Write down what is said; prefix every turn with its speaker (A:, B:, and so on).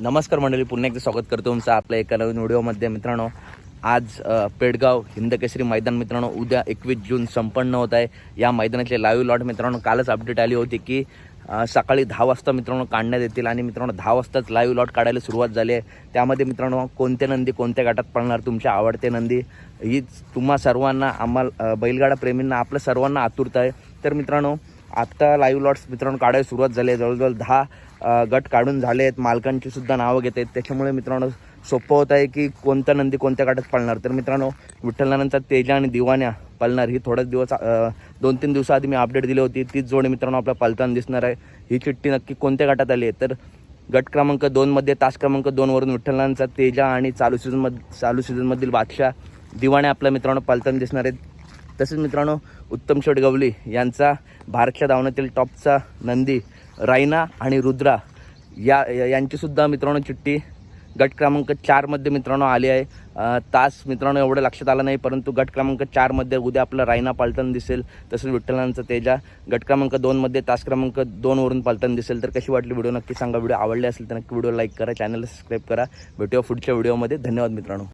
A: नमस्कार मंडळी पुन्हा एकदा स्वागत करतो तुमचं आपल्या एका नवीन व्हिडिओमध्ये. मित्रांनो आज पेडगाव हिंदकेसरी मैदान मित्रांनो उद्या एकवीस जून संपन्न होत आहे. या मैदानातले लाईव्ह लॉट मित्रांनो कालच अपडेट आली होती की सकाळी दहा वाजता मित्रांनो काढण्यात येतील आणि मित्रांनो दहा वाजताच लाईव्ह लॉट काढायला सुरुवात झाली आहे. त्यामध्ये मित्रांनो कोणत्या नंदी कोणत्या गटात पळणार तुमच्या आवडते नंदी हीच तुम्हा सर्वांना आम्हाला बैलगाडा प्रेमींना आपल्या सर्वांना आतुरता आहे. तर मित्रांनो आत्ता लाईव्ह लॉट्स मित्रांनो काढायला सुरुवात झाली आहे. जवळजवळ दहा गट काढून झाले आहेत. मालकांची सुद्धा नावं घेत आहेत त्याच्यामुळे मित्रांनो सोपं होत आहे की कोणता नंदी कोणत्या गटात पळणार. तर मित्रांनो विठ्ठलानंदचा तेजा आणि दिवाण्या पळणार. ही थोड्याच दिवस दोन तीन दिवसाआधी मी अपडेट दिली होती. तीच जोडी मित्रांनो आपल्या पलताना दिसणार आहे. ही चिठ्ठी नक्की कोणत्या गटात आली आहे? तर गट क्रमांक दोनमध्ये तास क्रमांक दोनवरून विठ्ठलांचा तेजा आणि चालू सीझनमध्ये चालू सीझनमधील बादशाह दिवाणे आपल्या मित्रांनो पलताना दिसणार आहेत. तसेच मित्रांनो उत्तम शेट गवली यांचा भारतच्या धावण्यातील टॉपचा नंदी रायना आणि रुद्रा या यांचीसुद्धा मित्रांनो चिठ्ठी गट क्रमांक चारमध्ये मित्रांनो आली आहे. तास मित्रांनो एवढं लक्षात आलं नाही परंतु गट क्रमांक चारमध्ये उद्या आपलं रायना पालताना दिसेल तसेच विठ्ठलांचा तेजा. गट क्रमांक दोनमध्ये तास क्रमांक दोनवरून पालताना दिसेल. तर कशी वाटली व्हिडिओ? नक्की सांगा. व्हिडिओ आवडले असेल तर नक्की व्हिडिओ लाईक करा चॅनलला सबस्क्राईब करा. भेटूया पुढच्या व्हिडिओमध्ये धन्यवाद मित्रांनो.